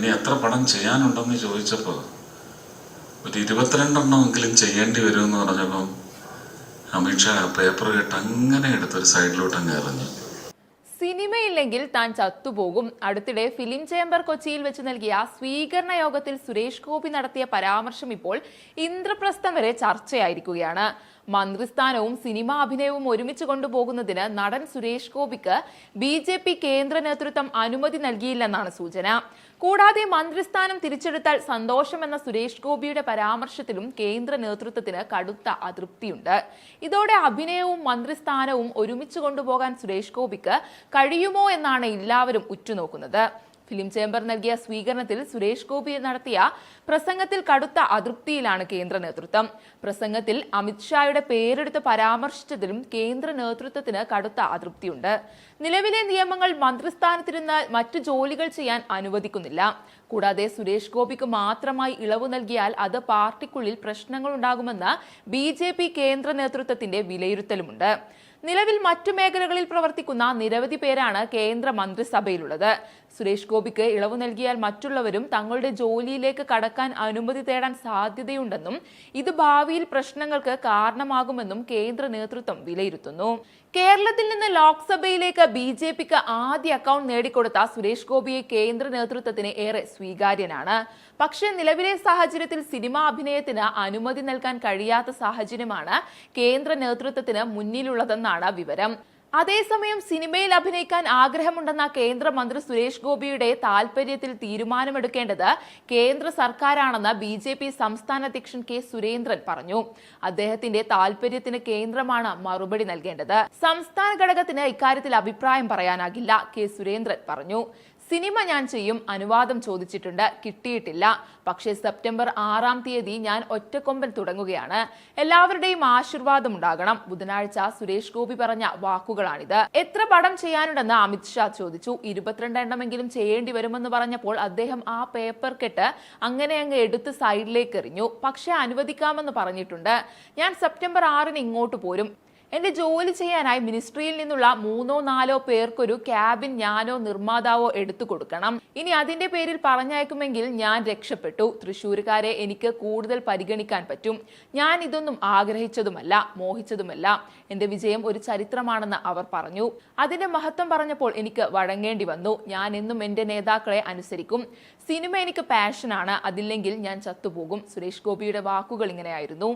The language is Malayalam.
ഇനി എത്ര പടം ചെയ്യാനുണ്ടെന്ന് ചോദിച്ചപ്പോൾ ഒരു ഇരുപത്തിരണ്ടെണ്ണമെങ്കിലും ചെയ്യേണ്ടി വരുമെന്ന് പറഞ്ഞപ്പം അമിത്ഷാ പേപ്പർ കേട്ട് അങ്ങനെ എടുത്തൊരു സൈഡിലോട്ട് അങ്ങ് എറിഞ്ഞു സിനിമയില്ലെങ്കിൽ താൻ ചത്തുപോകും. അടുത്തിടെ ഫിലിം ചേംബർ കൊച്ചിയിൽ വെച്ച് നൽകിയ സ്വീകരണ യോഗത്തിൽ സുരേഷ് ഗോപി നടത്തിയ പരാമർശം ഇപ്പോൾ ഇന്ദ്രപ്രസ്ഥം വരെ ചർച്ചയായിരിക്കുകയാണ്. മന്ത്രിസ്ഥാനവും സിനിമാ അഭിനയവും ഒരുമിച്ച് കൊണ്ടുപോകുന്നതിന് നടൻ സുരേഷ് ഗോപിക്ക് ബി ജെ പി കേന്ദ്ര നേതൃത്വം അനുമതി നൽകിയില്ലെന്നാണ് സൂചന. കൂടാതെ മന്ത്രിസ്ഥാനം തിരിച്ചെടുത്താൽ സന്തോഷമെന്ന സുരേഷ് ഗോപിയുടെ പരാമർശത്തിലും കേന്ദ്ര നേതൃത്വത്തിന് കടുത്ത അതൃപ്തിയുണ്ട്. ഇതോടെ അഭിനയവും മന്ത്രിസ്ഥാനവും ഒരുമിച്ച് കൊണ്ടുപോകാൻ സുരേഷ് ഗോപിക്ക് കഴിയുമോ എന്നാണ് എല്ലാവരും ഉറ്റുനോക്കുന്നത്. ഫിലിം ചേംബർ നൽകിയ സ്വീകരണത്തിൽ സുരേഷ് ഗോപി നടത്തിയ പ്രസംഗത്തിൽ കടുത്ത അതൃപ്തിയിലാണ് കേന്ദ്ര നേതൃത്വം. പ്രസംഗത്തിൽ അമിത്ഷായുടെ പേരെടുത്ത് പരാമർശിച്ചതിലും കേന്ദ്ര നേതൃത്വത്തിന് കടുത്ത അതൃപ്തിയുണ്ട്. നിലവിലെ നിയമങ്ങൾ മന്ത്രിസ്ഥാനത്തിരുന്ന് മറ്റു ജോലികൾ ചെയ്യാൻ അനുവദിക്കുന്നില്ല. കൂടാതെ സുരേഷ് ഗോപിക്ക് മാത്രമായി ഇളവ് നൽകിയാൽ അത് പാർട്ടിക്കുള്ളിൽ പ്രശ്നങ്ങൾ ഉണ്ടാകുമെന്ന് ബി കേന്ദ്ര നേതൃത്വത്തിന്റെ വിലയിരുത്തലുമുണ്ട്. നിലവിൽ മറ്റു മേഖലകളിൽ പ്രവർത്തിക്കുന്ന നിരവധി പേരാണ് കേന്ദ്ര മന്ത്രിസഭയിലുള്ളത് സുരേഷ് ഗോപിക്ക് ഇളവ് നൽകിയാൽ മറ്റുള്ളവരും തങ്ങളുടെ ജോലിയിലേക്ക് കടക്കാൻ അനുമതി തേടാൻ സാധ്യതയുണ്ടെന്നും ഇത് ഭാവിയിൽ പ്രശ്നങ്ങൾക്ക് കാരണമാകുമെന്നും കേന്ദ്ര നേതൃത്വം വിലയിരുത്തുന്നു. കേരളത്തിൽ നിന്ന് ലോക്സഭയിലേക്ക് ബി ജെ പിക്ക് ആദ്യ അക്കൗണ്ട് നേടിക്കൊടുത്ത സുരേഷ് ഗോപിയെ കേന്ദ്ര നേതൃത്വത്തിന് ഏറെ സ്വീകാര്യനാണ്. പക്ഷേ നിലവിലെ സാഹചര്യത്തിൽ സിനിമാ അഭിനയത്തിന് അനുമതി നൽകാൻ കഴിയാത്ത സാഹചര്യമാണ് കേന്ദ്ര നേതൃത്വത്തിന് മുന്നിലുള്ളതെന്നാണ് വിവരം. അതേസമയം സിനിമയിൽ അഭിനയിക്കാൻ ആഗ്രഹമുണ്ടെന്ന കേന്ദ്രമന്ത്രി സുരേഷ് ഗോപിയുടെ താൽപര്യത്തിൽ തീരുമാനമെടുക്കേണ്ടത് കേന്ദ്ര സർക്കാരാണെന്ന് ബി ജെ പി സംസ്ഥാന അധ്യക്ഷൻ കെ സുരേന്ദ്രൻ പറഞ്ഞു. അദ്ദേഹത്തിന്റെ താൽപര്യത്തിന് കേന്ദ്രമാണ് മറുപടി നൽകേണ്ടത്. സംസ്ഥാന ഘടകത്തിന് ഇക്കാര്യത്തിൽ അഭിപ്രായം പറയാനാകില്ല കെ സുരേന്ദ്രൻ പറഞ്ഞു. സിനിമ ഞാൻ ചെയ്യും അനുവാദം ചോദിച്ചിട്ടുണ്ട് കിട്ടിയിട്ടില്ല. പക്ഷേ സെപ്റ്റംബർ ആറാം തീയതി ഞാൻ ഒറ്റക്കൊമ്പൻ തുടങ്ങുകയാണ്. എല്ലാവരുടെയും ആശീർവാദം ഉണ്ടാകണം. ബുധനാഴ്ച സുരേഷ് ഗോപി പറഞ്ഞ വാക്കുകളാണിത്. എത്ര പടം ചെയ്യാനുണ്ടെന്ന് അമിത് ഷാ ചോദിച്ചു. ഇരുപത്തിരണ്ട് എണ്ണമെങ്കിലും ചെയ്യേണ്ടി വരുമെന്ന് പറഞ്ഞപ്പോൾ അദ്ദേഹം ആ പേപ്പർ കെട്ട് അങ്ങനെ അങ്ങ് എടുത്ത് സൈഡിലേക്ക് എറിഞ്ഞു. പക്ഷേ അനുവദിക്കാമെന്ന് പറഞ്ഞിട്ടുണ്ട്. ഞാൻ സെപ്റ്റംബർ ആറിന് ഇങ്ങോട്ട് പോരും. എന്റെ ജോലി ചെയ്യാനായി മിനിസ്ട്രിയിൽ നിന്നുള്ള മൂന്നോ നാലോ പേർക്കൊരു ക്യാബിൻ ഞാനോ നിർമ്മാതാവോ എടുത്തു കൊടുക്കണം. ഇനി അതിന്റെ പേരിൽ പറഞ്ഞയക്കുമെങ്കിൽ ഞാൻ രക്ഷപ്പെട്ടു. തൃശ്ശൂരുകാരെ എനിക്ക് കൂടുതൽ പരിഗണിക്കാൻ പറ്റും. ഞാൻ ഇതൊന്നും ആഗ്രഹിച്ചതുമല്ല മോഹിച്ചതുമല്ല. എന്റെ വിജയം ഒരു ചരിത്രമാണെന്ന് അവർ പറഞ്ഞു. അതിന്റെ മഹത്വം പറഞ്ഞപ്പോൾ എനിക്ക് വഴങ്ങേണ്ടി വന്നു. ഞാൻ എന്നും എന്റെ നേതാക്കളെ അനുസരിക്കും. സിനിമ എനിക്ക് പാഷനാണ് അതില്ലെങ്കിൽ ഞാൻ ചത്തുപോകും. സുരേഷ് ഗോപിയുടെ വാക്കുകൾ ഇങ്ങനെയായിരുന്നു.